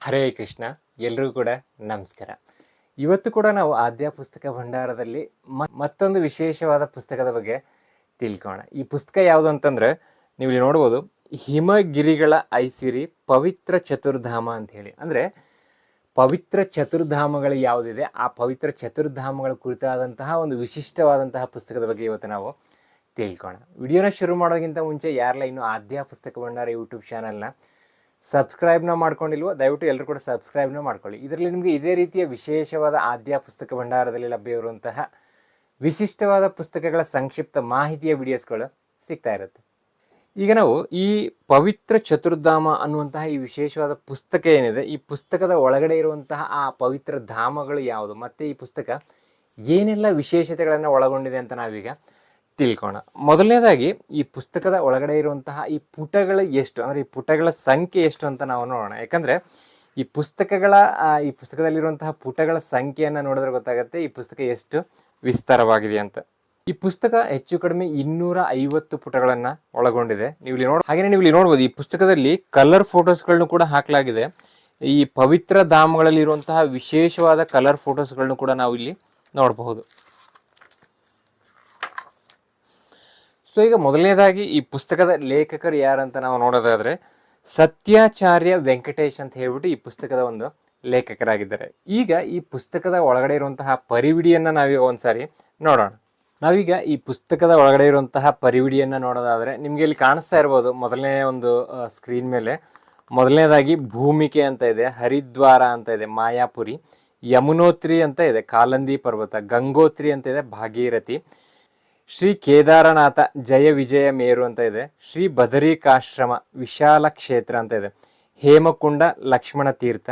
ಹರೇ ಕೃಷ್ಣ, ಎಲ್ರಿಗೂ ಕೂಡ ನಮಸ್ಕಾರ. ಇವತ್ತು ಕೂಡ ನಾವು ಆದ್ಯ ಪುಸ್ತಕ ಭಂಡಾರದಲ್ಲಿ ಮತ್ತೊಂದು ವಿಶೇಷವಾದ ಪುಸ್ತಕದ ಬಗ್ಗೆ ತಿಳ್ಕೋಣ. ಈ ಪುಸ್ತಕ ಯಾವುದು ಅಂತಂದ್ರೆ ನೀವು ಇಲ್ಲಿ ನೋಡ್ಬೋದು, ಹಿಮಗಿರಿಗಳ ಐಸಿರಿ ಪವಿತ್ರ ಚತುರ್ಧಾಮ ಅಂತ ಹೇಳಿ. ಅಂದ್ರೆ ಪವಿತ್ರ ಚತುರ್ಧಾಮಗಳು ಯಾವುದಿದೆ, ಆ ಪವಿತ್ರ ಚತುರ್ಧಾಮಗಳ ಕುರಿತಾದಂತಹ ಒಂದು ವಿಶಿಷ್ಟವಾದಂತಹ ಪುಸ್ತಕದ ಬಗ್ಗೆ ಇವತ್ತು ನಾವು ತಿಳ್ಕೋಣ. ವಿಡಿಯೋನ ಶುರು ಮಾಡೋದಕ್ಕಿಂತ ಮುಂಚೆ ಯಾರೆಲ್ಲ ಇನ್ನೂ ಆದ್ಯ ಪುಸ್ತಕ ಭಂಡಾರ ಯೂಟ್ಯೂಬ್ ಚಾನಲ್ನ ಸಬ್ಸ್ಕ್ರೈಬ್ನ ಮಾಡ್ಕೊಂಡಿಲ್ವೋ, ದಯವಿಟ್ಟು ಎಲ್ಲರೂ ಕೂಡ ಸಬ್ಸ್ಕ್ರೈಬ್ನ ಮಾಡ್ಕೊಳ್ಳಿ. ಇದರಲ್ಲಿ ನಿಮಗೆ ಇದೇ ರೀತಿಯ ವಿಶೇಷವಾದ ಆದ್ಯ ಪುಸ್ತಕ ಭಂಡಾರದಲ್ಲಿ ಲಭ್ಯವಿರುವಂತಹ ವಿಶಿಷ್ಟವಾದ ಪುಸ್ತಕಗಳ ಸಂಕ್ಷಿಪ್ತ ಮಾಹಿತಿಯ ವಿಡಿಯೋಸ್ಗಳು ಸಿಗ್ತಾ ಇರುತ್ತೆ. ಈಗ ನಾವು ಈ ಪವಿತ್ರ ಚತುರ್ಧಾಮ ಅನ್ನುವಂತಹ ಈ ವಿಶೇಷವಾದ ಪುಸ್ತಕ ಏನಿದೆ, ಈ ಪುಸ್ತಕದ ಒಳಗಡೆ ಇರುವಂತಹ ಆ ಪವಿತ್ರ ಧಾಮಗಳು ಯಾವುದು, ಮತ್ತು ಈ ಪುಸ್ತಕ ಏನೆಲ್ಲ ವಿಶೇಷತೆಗಳನ್ನು ಒಳಗೊಂಡಿದೆ ಅಂತ ನಾವೀಗ ತಿಳ್ಕೋಣ. ಮೊದಲನೇದಾಗಿ ಈ ಪುಸ್ತಕದ ಒಳಗಡೆ ಇರುವಂತಹ ಈ ಪುಟಗಳು ಎಷ್ಟು, ಅಂದರೆ ಈ ಪುಟಗಳ ಸಂಖ್ಯೆ ಎಷ್ಟು ಅಂತ ನಾವು ನೋಡೋಣ. ಯಾಕಂದರೆ ಈ ಪುಸ್ತಕಗಳ ಈ ಪುಸ್ತಕದಲ್ಲಿರುವಂತಹ ಪುಟಗಳ ಸಂಖ್ಯೆಯನ್ನು ನೋಡಿದ್ರೆ ಗೊತ್ತಾಗುತ್ತೆ ಈ ಪುಸ್ತಕ ಎಷ್ಟು ವಿಸ್ತಾರವಾಗಿದೆ ಅಂತ. ಈ ಪುಸ್ತಕ ಹೆಚ್ಚು ಕಡಿಮೆ ಇನ್ನೂರ ಐವತ್ತು ಪುಟಗಳನ್ನು ಒಳಗೊಂಡಿದೆ. ನೀವು ಇಲ್ಲಿ ನೋಡಿ ಹಾಗೆಯೇ ನೀವು ಇಲ್ಲಿ ನೋಡ್ಬೋದು ಈ ಪುಸ್ತಕದಲ್ಲಿ ಕಲರ್ ಫೋಟೋಸ್ಗಳನ್ನು ಕೂಡ ಹಾಕಲಾಗಿದೆ. ಈ ಪವಿತ್ರ ಧಾಮಗಳಲ್ಲಿರುವಂತಹ ವಿಶೇಷವಾದ ಕಲರ್ ಫೋಟೋಸ್ಗಳನ್ನು ಕೂಡ ನಾವು ಇಲ್ಲಿ ನೋಡಬಹುದು. ಸೊ ಈಗ ಮೊದಲನೇದಾಗಿ ಈ ಪುಸ್ತಕದ ಲೇಖಕರು ಯಾರಂತ ನಾವು ನೋಡೋದಾದ್ರೆ ಸತ್ಯಾಚಾರ್ಯ ವೆಂಕಟೇಶ್ ಅಂತ ಹೇಳ್ಬಿಟ್ಟು ಈ ಪುಸ್ತಕದ ಒಂದು ಲೇಖಕರಾಗಿದ್ದಾರೆ. ಈಗ ಈ ಪುಸ್ತಕದ ಒಳಗಡೆ ಇರುವಂತಹ ಪರಿವಿಡಿಯನ್ನು ನಾವೀಗ ಒಂದ್ಸಾರಿ ನೋಡೋಣ. ನಾವೀಗ ಈ ಪುಸ್ತಕದ ಒಳಗಡೆ ಇರುವಂತಹ ಪರಿವಿಡಿಯನ್ನು ನೋಡೋದಾದ್ರೆ ನಿಮಗೆ ಇಲ್ಲಿ ಕಾಣಿಸ್ತಾ ಇರ್ಬೋದು ಮೊದಲನೇ ಒಂದು ಸ್ಕ್ರೀನ್ ಮೇಲೆ. ಮೊದಲನೇದಾಗಿ ಭೂಮಿಕೆ ಅಂತ ಇದೆ, ಹರಿದ್ವಾರ ಅಂತ ಇದೆ, ಮಾಯಾಪುರಿ, ಯಮುನೋತ್ರಿ ಅಂತ ಇದೆ, ಕಾಲಂದಿ ಪರ್ವತ, ಗಂಗೋತ್ರಿ ಅಂತ ಇದೆ, ಭಾಗೀರಥಿ. ಶ್ರೀ ಕೇದಾರನಾಥ ಜಯ ವಿಜಯ ಮೇರು ಅಂತ ಇದೆ. ಶ್ರೀ ಬದರಿಕಾಶ್ರಮ ವಿಶಾಲ ಕ್ಷೇತ್ರ ಅಂತ ಇದೆ. ಹೇಮಕುಂಡ ಲಕ್ಷ್ಮಣ ತೀರ್ಥ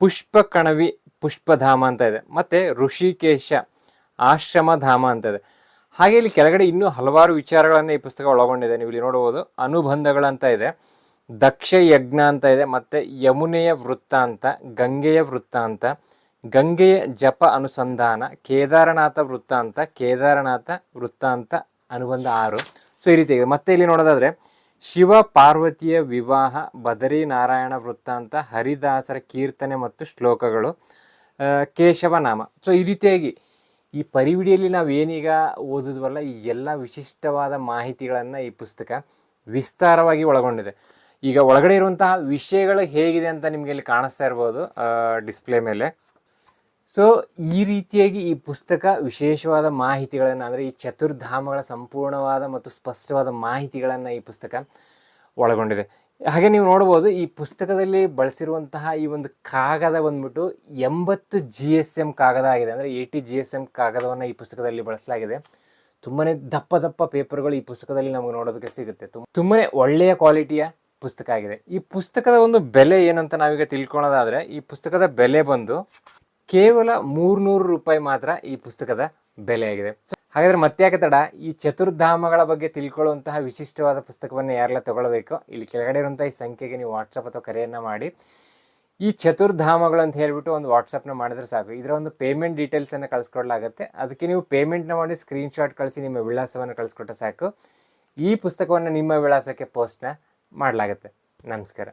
ಪುಷ್ಪ ಕಣವಿ ಪುಷ್ಪಧಾಮ ಅಂತ ಇದೆ. ಮತ್ತೆ ಋಷಿಕೇಶ ಆಶ್ರಮಧಾಮ ಅಂತ ಇದೆ. ಹಾಗೆ ಇಲ್ಲಿ ಕೆಳಗಡೆ ಇನ್ನೂ ಹಲವಾರು ವಿಚಾರಗಳನ್ನು ಈ ಪುಸ್ತಕ ಒಳಗೊಂಡಿದೆ. ನೀವು ಇಲ್ಲಿ ನೋಡಬಹುದು, ಅನುಬಂಧಗಳಂತ ಇದೆ. ದಕ್ಷ ಯಜ್ಞ ಅಂತ ಇದೆ. ಮತ್ತೆ ಯಮುನೆಯ ವೃತ್ತಾಂತ ಗಂಗೆಯ ವೃತ್ತಾಂತ ಗಂಗೆಯ ಜಪ ಅನುಸಂಧಾನ, ಕೇದಾರನಾಥ ವೃತ್ತಾಂತ ಕೇದಾರನಾಥ ವೃತ್ತಾಂತ ಅನುಬಂಧ ಆರು. ಸೊ ಈ ರೀತಿ ಮತ್ತೆ ಇಲ್ಲಿ ನೋಡೋದಾದ್ರೆ, ಶಿವ ಪಾರ್ವತಿಯ ವಿವಾಹ, ಬದರಿ ನಾರಾಯಣ ವೃತ್ತಾಂತ, ಹರಿದಾಸರ ಕೀರ್ತನೆ ಮತ್ತು ಶ್ಲೋಕಗಳು ಕೇಶವ ನಾಮ ಸೊ ಈ ರೀತಿಯಾಗಿ ಈ ಪರಿವಿಡಿಯಲ್ಲಿ ನಾವು ಏನೀಗ ಓದಿದ್ವಲ್ಲ, ಈ ಎಲ್ಲ ವಿಶಿಷ್ಟವಾದ ಮಾಹಿತಿಗಳನ್ನು ಈ ಪುಸ್ತಕ ವಿಸ್ತಾರವಾಗಿ ಒಳಗೊಂಡಿದೆ. ಈಗ ಒಳಗಡೆ ಇರುವಂತಹ ವಿಷಯಗಳು ಹೇಗಿದೆ ಅಂತ ನಿಮಗೆ ಇಲ್ಲಿ ಕಾಣಿಸ್ತಾ ಇರ್ಬೋದು ಡಿಸ್ಪ್ಲೇ ಮೇಲೆ. ಸೊ ಈ ರೀತಿಯಾಗಿ ಈ ಪುಸ್ತಕ ವಿಶೇಷವಾದ ಮಾಹಿತಿಗಳನ್ನು, ಅಂದರೆ ಈ ಚತುರ್ಧಾಮಗಳ ಸಂಪೂರ್ಣವಾದ ಮತ್ತು ಸ್ಪಷ್ಟವಾದ ಮಾಹಿತಿಗಳನ್ನು ಈ ಪುಸ್ತಕ ಒಳಗೊಂಡಿದೆ. ಹಾಗೆ ನೀವು ನೋಡ್ಬೋದು ಈ ಪುಸ್ತಕದಲ್ಲಿ ಬಳಸಿರುವಂತಹ ಈ ಒಂದು ಕಾಗದ ಬಂದ್ಬಿಟ್ಟು ಎಂಬತ್ತು ಜಿ ಎಸ್ ಎಂ ಕಾಗದ ಆಗಿದೆ. ಅಂದರೆ ಏಯ್ಟಿ ಜಿ ಎಸ್ ಎಂ ಕಾಗದವನ್ನು ಈ ಪುಸ್ತಕದಲ್ಲಿ ಬಳಸಲಾಗಿದೆ. ತುಂಬಾ ದಪ್ಪ ದಪ್ಪ ಪೇಪರ್ಗಳು ಈ ಪುಸ್ತಕದಲ್ಲಿ ನಮಗೆ ನೋಡೋದಕ್ಕೆ ಸಿಗುತ್ತೆ. ತುಂಬ ಒಳ್ಳೆಯ ಕ್ವಾಲಿಟಿಯ ಪುಸ್ತಕ ಆಗಿದೆ. ಈ ಪುಸ್ತಕದ ಒಂದು ಬೆಲೆ ಏನಂತ ನಾವೀಗ ತಿಳ್ಕೊಳ್ಳೋದಾದರೆ ಈ ಪುಸ್ತಕದ ಬೆಲೆ ಬಂದು ಕೇವಲ ಮೂರ್ನೂರು ರೂಪಾಯಿ ಮಾತ್ರ ಈ ಪುಸ್ತಕದ ಬೆಲೆಯಾಗಿದೆ ಮತ್ತೆ ಹಾಗಾದ್ರೆ ಮತ್ತ್ಯಾಕೆ ತಡ? ಈ ಚತುರ್ಧಾಮಗಳ ಬಗ್ಗೆ ತಿಳ್ಕೊಳ್ಳುವಂತಹ ವಿಶಿಷ್ಟವಾದ ಪುಸ್ತಕವನ್ನು ಯಾರೆಲ್ಲ ತಗೊಳ್ಬೇಕು? ಇಲ್ಲಿ ಕೆಳಗಡೆ ಇರುವಂತಹ ಈ ಸಂಖ್ಯೆಗೆ ನೀವು ವಾಟ್ಸಪ್ ಅಥವಾ ಕರೆಯನ್ನ ಮಾಡಿ. ಈ ಚತುರ್ಧಾಮಗಳು ಅಂತ ಹೇಳ್ಬಿಟ್ಟು ಒಂದು ವಾಟ್ಸಪ್ನ ಮಾಡಿದ್ರೆ ಸಾಕು. ಇದರ ಒಂದು ಪೇಮೆಂಟ್ ಡೀಟೇಲ್ಸನ್ನು ಕಳಿಸ್ಕೊಡ್ಲಾಗುತ್ತೆ. ಅದಕ್ಕೆ ನೀವು ಪೇಮೆಂಟ್ನ ಮಾಡಿ ಸ್ಕ್ರೀನ್ಶಾಟ್ ಕಳಿಸಿ, ನಿಮ್ಮ ವಿಳಾಸವನ್ನು ಕಳಿಸ್ಕೊಟ್ರೆ ಸಾಕು. ಈ ಪುಸ್ತಕವನ್ನು ನಿಮ್ಮ ವಿಳಾಸಕ್ಕೆ ಪೋಸ್ಟ್ನ ಮಾಡಲಾಗುತ್ತೆ. ನಮಸ್ಕಾರ.